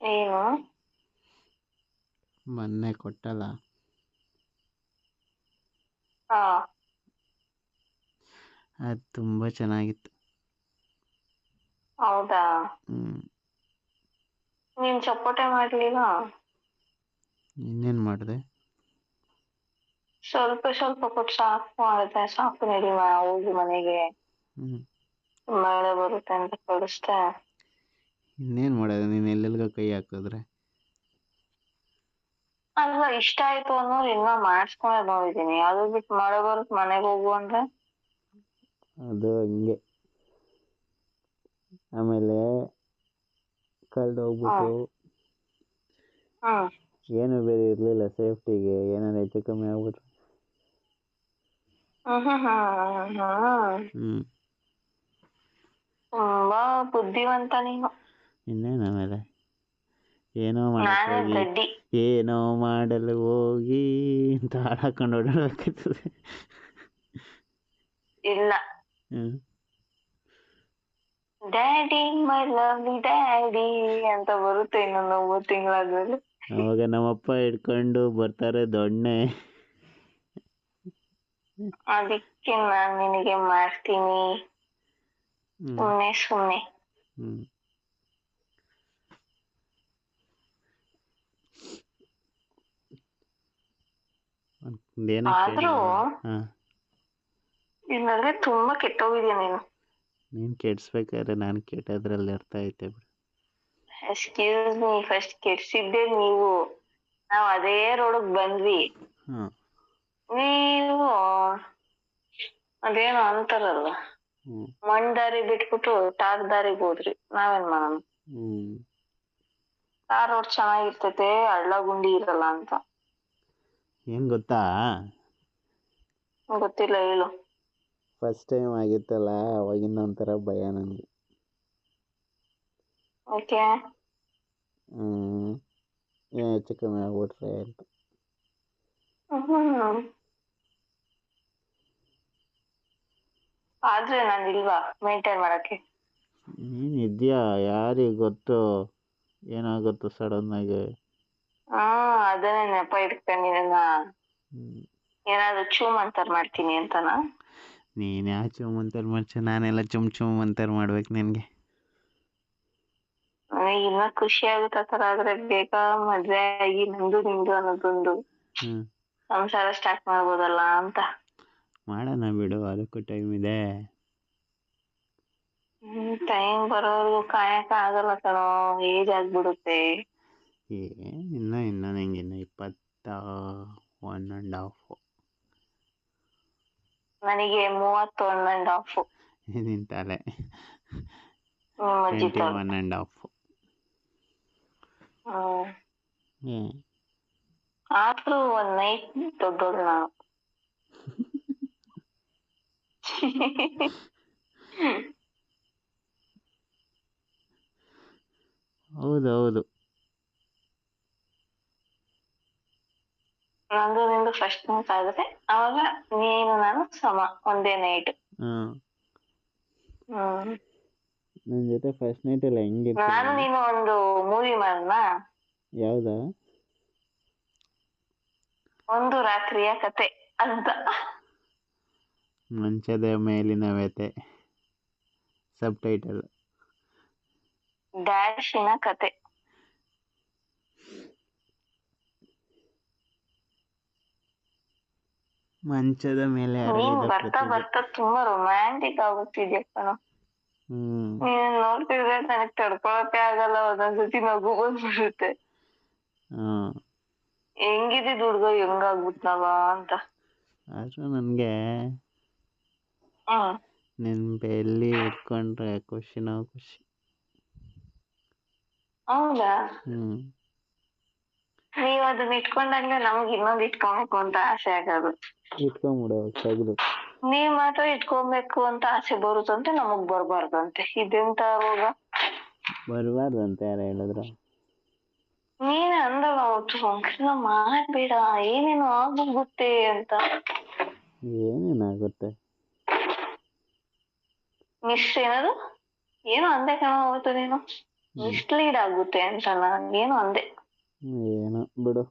ಏನು ಮೊನ್ನೆ ಕೊಟ್ಟಲ್ಲ. ಹಾ. ಅದು ತುಂಬಾ ಚೆನ್ನಾಗಿತ್ತು. ಹೌದಾ? ನೀನ್ ಚಪ್ಪಟೆ ಮಾಡ್ಲಿಲ್ಲ? ಇನ್ನೇನು ಮಾಡಿದೆ? ಸ್ವಲ್ಪ ಸ್ವಲ್ಪ ಕೊಟ್ಟು ಸಾಕು ಮಾಡಿದೆ ಸಾಕು ನಡಿ ಮಾ ಹೋಗಿ ಮನೆಗೆ. ಮಳೆ ಬರುತ್ತೆ ಅಂತ ಕಳಿಸ್ದೆ ಇನ್ನೇನು ಮಾಡೋದು? ನೀನ್ ಎಲ್ಲೆಲ್ಗ ಕೈ ಹಾಕಿದ್ರೆ? ಅಲ್ಲ ಇಷ್ಟ ಆಯ್ತು ಅನ್ನೋರು ಇನ್ನ ಮಾಡಿಸ್ಕೊಂಡೆ ನೋಡಿದೀನಿ. ಅದು ಬಿಟ್ಟು ಮಳೆ ಬರುತ್ತೆ ಮನೆಗೆ ಹೋಗು ಅಂದ್ರೆ? ಅದು ಹಂಗೆ. ಆಮೇಲೆ ಕಳ್ದು ಹೋಗ್ಬಿಟ್ಟು ಹ್ಮ್ ಏನು ಬೇರೆ ಇರಲಿಲ್ಲ ಸೇಫ್ಟಿಗೆ ಏನಾರು ಹೆಚ್ಚು ಕಮ್ಮಿ ಆಗ್ಬಿಟ್ರೆ? ಹ್ಮ್. ತುಂಬಾ ಬುದ್ಧಿವಂತ ನೀನು. ಇನ್ನೇನು ಆಮೇಲೆ? ಏನೋ ಮಾಡಿ ಮಾಡಕ್ಕೆ ಹೋಗಿ ಏನೋ ಮಾಡಲು ಹೋಗಿ ಅಂತ ಹಾಡಾಕೊಂಡು ಹಾಕೊಂಡು ಓಡಾಡಬೇಕಾಗ್ತದೆ. ಇಲ್ಲ. ಡ್ಯಾಡಿ ಮೈ ಲವ್ ಡ್ಯಾಡಿ ಅಂತ ಬರುತ್ತೆ ಇನ್ನೊಂದು ಒಂಬತ್ತು ತಿಂಗಳಾದ್ಮೇಲೆ. ಅವಾಗ ನಮ್ಮಪ್ಪ ಹಿಡ್ಕೊಂಡು ಬರ್ತಾರೆ ದೊಣ್ಣೆ. ಅದಕ್ಕೆ ನಾನ್ ನಿನಗೆ ಮಾಡ್ತೀನಿ. ಹ್ಞೂ ಸುಮ್ನೆ. ಆದ್ರೂ ತುಂಬಾ ಕೆಟ್ಟೋಗಿದ್ಯಾ ನೀನು. ನೀನು ಕೆಡ್ಸ್ಬೇಕಾದ್ರೆ ನಾನು ಕೆಟ್ಟದ್ರಲ್ಲಿ ಅರ್ಥ ಐತೆ ಬಿಡು. ಎಕ್ಸ್ಕ್ಯೂಸ್ ಮೀ ಫಸ್ಟ್ ಕೆಡ್ಸಿದ್ದೆ ನೀವು. ನಾವ್ ಅದೇ ರೋಡಕ್ ಬಂದ್ವಿ. ನೀವು ಅದೇನೋ ಅಂತಾರಲ್ಲ ಮಣ್ ದಾರಿ ಬಿಟ್ಬಿಟ್ಟು ಟಾರ್ ದಾರಿಗ್ ಹೋದ್ರಿ. ನಾವೇನ್ ಮಾಡೋಣ? ಆ ಟಾರ್ ರೋಡ್ ಚೆನ್ನಾಗಿರ್ತೈತೆ ಹಳ್ಳ ಗುಂಡಿ ಇರಲ್ಲ ಅಂತ. ಏನು ಗೊತ್ತಾ? ಗೊತ್ತಿಲ್ಲ ಹೇಳು. ಫಸ್ಟ್ ಟೈಮ್ ಆಗಿತ್ತಲ್ಲ ಅವಾಗಿಂದ ಒಂಥರ ಭಯ ನನಗೆ. ಓಕೆ ಹೆಚ್ಚು ಕಮ್ಮಿ ಆಗ್ಬಿಟ್ರೆ ಅಂತ. ಆದ್ರೆ ನಾನು ಇಲ್ವಾ ಮೇಂಟೈನ್ ಮಾಡಕ್ಕೆ? ನೀನು ಇದೆಯಾ? ಯಾರಿಗೆ ಗೊತ್ತು? ಏನಾಗುತ್ತೋ ಸಡನ್ನಾಗಿ ಹಾ ಅದನ್ನೇ ನೆಪ ಇಟ್ಕೊಂಡಿನ ಹ್ಞೂ ಏನಾದ್ರು ಚೂಮ್ ಅಂತಾರ್ ಮಾಡ್ತೀನಿ ಅಂತನಾ? ನೀನು ಯಾವ ಚುಮ್ ಅಂತಾರೆ ಮಾಡ್ಸ ನಾನೆಲ್ಲ ಚುಮ್ ಚುಮ್ ಅಂತಾರೆ ಮಾಡ್ಬೇಕು ನಿನಗೆ. ನನಗೆ ಇನ್ನ ಖುಷಿ ಆಗುತ್ತೆ ಆ ತರ ಆದ್ರೆ ಬೇಗ ಮದ್ವೆ ಆಗಿ ನಂದು ನಿಂದು ಅನ್ನೋದೊಂದು ಹ್ಞೂ ಸಂಸಾರ ಸ್ಟಾರ್ಟ್ ಮಾಡ್ಬೋದಲ್ಲ ಅಂತ. ಮಾಡೋಣ ಬಿಡು ಅದಕ್ಕೂ ಟೈಮ್ ಇದೆ. ಹ್ಮ್ ಟೈಮ್ ಬರೋವರೆಗೂ ಕಾಯಕ್ ಆಗಲ್ಲ ಕಣೋ ಏಜ್ ಆಗ್ಬಿಡುತ್ತೆ. ಏ ಇನ್ನು ಇನ್ನು ನಿಂಗೆ ಇನ್ನು ಇಪ್ಪತ್ತ ಒನ್ ಆ್ಯಂಡ್ ಹಾಫ್ ನನಗೆ ಮೂವತ್ತು ಒನ್ ಅಂಡ್ ಹಾಫ್ ನಿನ್ನ ತಲೆ ಟ್ವೆಂಟಿ. ಒನ್ ಆ್ಯಂಡ್ ಹಾಫ್ ಆದ್ರೂ ಒಂದ್ ನೈಟ್ ದೊಡ್ಡೋಳು ನಾನು ಹೌದು ನಂದು ನಿಂದು ಫಸ್ಟ್ ನೈಟ್ ಆಗುತ್ತೆ ಅವಾಗ ನೀನು ನಾನು ಸಮ ಒಂದೇ ನೈಟ್ ನನ್ನ ಜೊತೆ ಫಸ್ಟ್ ನೈಟ್ ಎಲ್ಲ ಹೆಂಗೆ ನಾನು ನೀನು ಒಂದು ಮೂವಿ ಮಾಡೋಣ ಯಾವುದಾ? ಒಂದು ರಾತ್ರಿಯ ಕತೆ ಅಂತ. ಮಂಚದ ಮೇಲಿನ ವ್ಯತೆ ಸಬ್ ಟೈಟಲ್ ಡ್ಯಾಶಿನ ಕತೆ. ಮಂಚದ ಮೇಲೆ ನೀನ್ ಬರ್ತಾ ಬರ್ತಾ ತುಂಬಾ ರೊಮ್ಯಾಂಟಿಕ್ ಕಣೋ. ಹ್ಞೂ ನೀನ್ ನೋಡ್ತಿದ್ರೆ ನನಗ್ ತಡ್ಕೊಳಕ್ಕೆ ಆಗಲ್ಲ ಒಂದೊಂದ್ಸತಿ ನಗು ಬಂದ್ಬಿಡುತ್ತೆ. ಹ್ಮ್. ಹೆಂಗಿದ್ದಿದ್ ಹುಡ್ಗ ಹೆಂಗಾಗ್ಬಿಟ್ನವ ಅಂತ. ಆದ್ರೂ ನನಗೆ ಹ್ಮ್. ನಿನ್ನ ಬೆಲ್ಲಿ ಇಟ್ಕೊಂಡ್ರೆ ಖುಷಿನೋ ಖುಷಿ. ಹೌದಾ? ಹ್ಞೂ ನೀವ್ ಅದನ್ನ ಇಟ್ಕೊಂಡಾಗ್ಲೇ ನಮಗ್ ಇನ್ನೊಂದ್ ಇಟ್ಕೊಬೇಕು ಅಂತ ಆಸೆ ಆಗೋದು. ಇಟ್ಕೊಂಬಿಡು ತೆಗೆದು. ನೀವ್ ಮಾತ್ರ ಇಟ್ಕೊಬೇಕು ಅಂತ ಆಸೆ ಬರುತ್ತಂತೆ ನಮಗ್ ಬರ್ಬಾರ್ದಂತೆ. ಇದೆಂತ ರೋಗ? ಬರಬಾರ್ದಂತೆ ಯಾರು ಹೇಳಿದ್ರು. ನೀನೇ ಅಂದಲ್ಲ ಅವತ್ತು ಫಂಕ್ಷನ್ ಮಾಡ್ಬೇಡ ಏನೇನೋ ಆಗೋಗುತ್ತೆ ಅಂತ. ಏನೇನಾಗುತ್ತೆ ಮಿಸ್ ಏನದು? ಏನೋ ಅಂದೆ ಕಣ ಅವತ್ತು ನೀನು. ಮಿಸ್ಲೀಡ್ ಆಗುತ್ತೆ ಅಂತ ನಾನು ಏನು ಅಂದೆ. ಏನೋ ಬಿಡು.